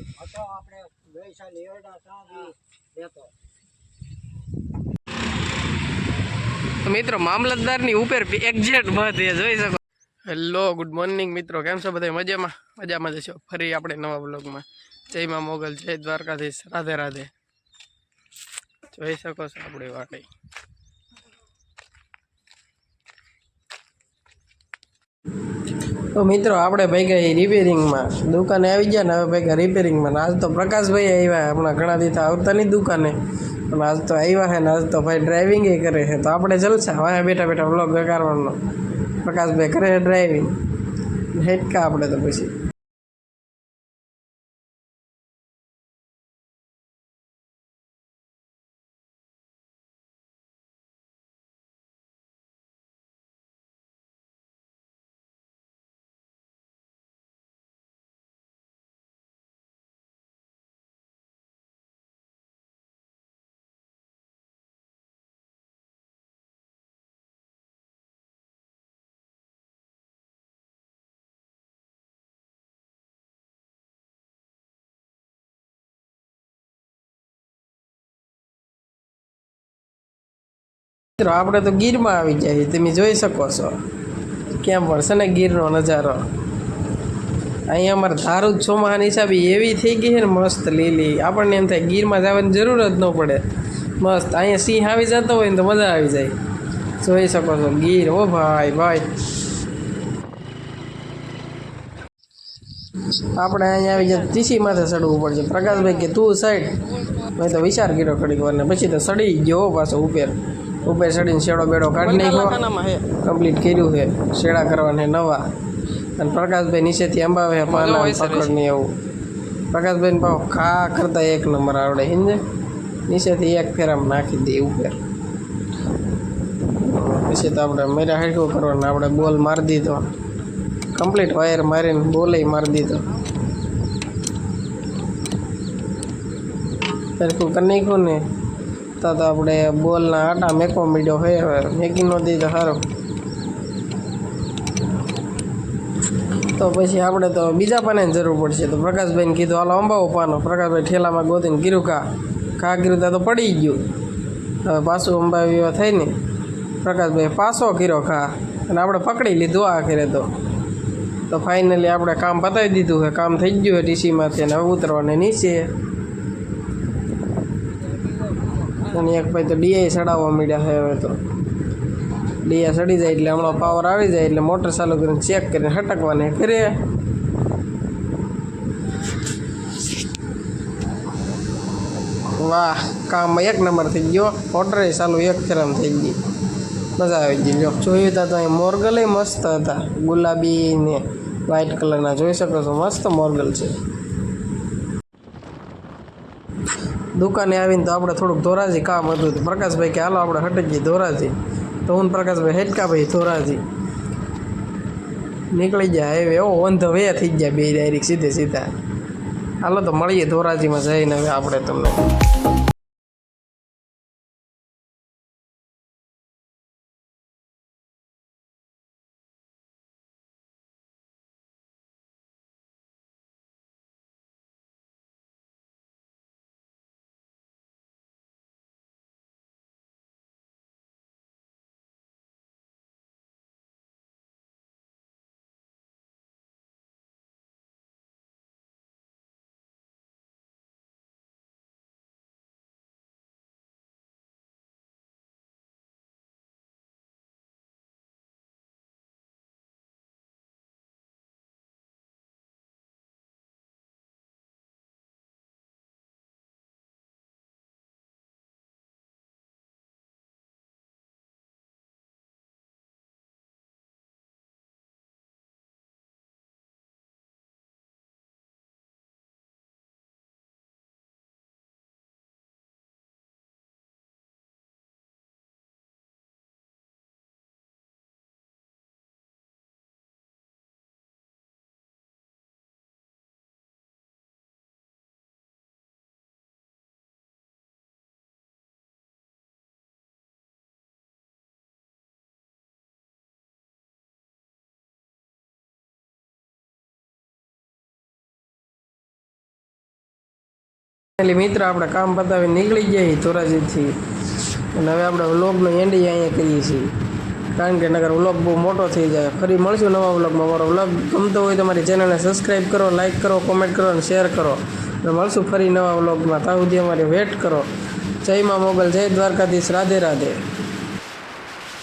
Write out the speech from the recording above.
હતો આપણે રહેતો મિત્રો, મામલતદારની ઉપર એક્ઝેક્ટ બધે જોઈ શકો. હેલો ગુડ મોર્નિંગ મિત્રો. કેમ છો બધા? મજામાં? મજામાં જશો ફરી આપણે નવા બ્લોગમાં જય મા મોગલ, જય દ્વારકાધીશ. રાધે રાધે. જોઈ શકો છો આપણે વાડી તો મિત્રો, આપણે ભેગા રિપેરિંગમાં દુકાને આવી ગયા ને હવે ભેગા રિપેરિંગમાં આજ તો પ્રકાશભાઈ આવ્યા. હમણાં ઘણા દિવસ આવતા નહીં દુકાને. પણ આજ તો આવ્યા છે ને આજ તો ભાઈ ડ્રાઇવિંગ એ કરે છે. તો આપણે જલસા. વાયા બેઠા બેઠા બ્લોગ કરવાનો પ્રકાશભાઈ કરે ડ્રાઇવિંગ હેટકા આપણે તો પછી. મિત્રો, આપણે તો ગીરમાં આવી જાય તમે જોઈ શકો છો ક્યાં છે ને ગીરનો નજારો. અહીંયા અમારે ધારું ચોમાહાની હિસાબે એવી થઈ ગઈ છે ને મસ્ત લીલી. આપણને એમ થાય ગીરમાં જવાની જરૂર જ ન પડે. મસ્ત, અહીંયા સિંહ આવી જતો હોય ને તો મજા આવી જાય. જોઈ શકો છો ગીર. ઓ ભાઈ ભાઈ. આપણે અહીંયા આવી જાય ટીસી માથે ચડવું પડશે. પ્રકાશભાઈ કે તું સાઈડ. મેં તો વિચાર કર્યો ઘડીક વાર ને, પછી તો સડી ગયો પાછો ઉપર. ઉપર ચડીને શેડો બેડો કાઢી નાખ્યો. કમ્પ્લીટ કર્યું છે શેડા કરવાને નવા. અને પ્રકાશભાઈ નીચેથી અંબાવે છે પાના પકડ ને એવું. પ્રકાશભાઈ ને પાછો ખા કરતા એક નંબર આવડે હિંજે નીચેથી એક ફેરામ નાખી દે ઉપર પછી તો આપણે મેરા હેઠું કરવાનું આપણે બોલ મારી દીધો. કમ્પ્લીટ વાયર મારીને બોલે મારી દીધો. સરખું કરી નાખ્યું ને. તો તો આપણે બોલના આટા મેકવા મીડ્યો હોય હવે. મેકી ન તો સારો તો પછી આપણે તો બીજા પાને જરૂર પડશે. તો પ્રકાશભાઈને કીધું, હાલો, અંબાવો પાનો. પ્રકાશભાઈ ઠેલામાં ગોતીને ગીરું કા, ખા ગીરું તો પડી ગયું. હવે પાછું અંબાવી એવા થાય ને પ્રકાશભાઈ પાછો કર્યો ખા. અને આપણે પકડી લીધું આ કરે તો. તો ફાઇનલી આપણે કામ પતાવી દીધું છે. કામ થઈ ગયું છે ટીસીમાંથી અને હવે ઉતરવાને નીચે. અને એક ભાઈ તો ડીઆઈ ચડાવવા માંડ્યા છે હવે તો. ડીઆઈ ચડી જાય એટલે હમણાં પાવર આવી જાય એટલે મોટર ચાલુ કરીને ચેક કરીને હટકવાને. કરે વાહ કામ એક નંબર થઈ ગયો. મોટરે ચાલુ એક ફેરામ થઈ ગઈ. મજા આવી ગઈ. જો, જોયું હતા તો અહીં મોરગલ મસ્ત હતા. ગુલાબી ને વ્હાઇટ કલરના જોઈ શકો છો, મસ્ત મોરગલ છે. દુકાને આવીને તો આપણે થોડુંક ધોરાજી કામ હતું તો પ્રકાશભાઈ કે, હાલો, આપણે હટકીએ ધોરાજી. તો હું પ્રકાશભાઈ હેટકા ભાઈ ધોરાજી. નીકળી ગયા હાઈવે એવો ઓન ધ થઈ ગયા બે ડાયરેક્ટ સીધે સીધા. હાલો, તો મળીએ ધોરાજીમાં જઈને હવે આપણે તમને. એટલે મિત્ર આપણે કામ પતાવી નીકળી ગયા ધોરાજીથી. અને હવે આપણે વ્લોગનો એન્ડ અહીંયા કરીએ છીએ. કારણ કે નગર વ્લોગ બહુ મોટો થઈ જાય. ફરી મળશું નવા વ્લોગમાં. મારો વ્લોગ ગમતો હોય તો મારી ચેનલને સબસ્ક્રાઈબ કરો લાઇક કરો કોમેન્ટ કરો અને શેર કરો. અને મળશું ફરી નવા વ્લોગમાં. ત્યાં સુધી અમારી વેટ કરો. જય માં મોગલ, જય દ્વારકાધીશ. રાધે રાધે.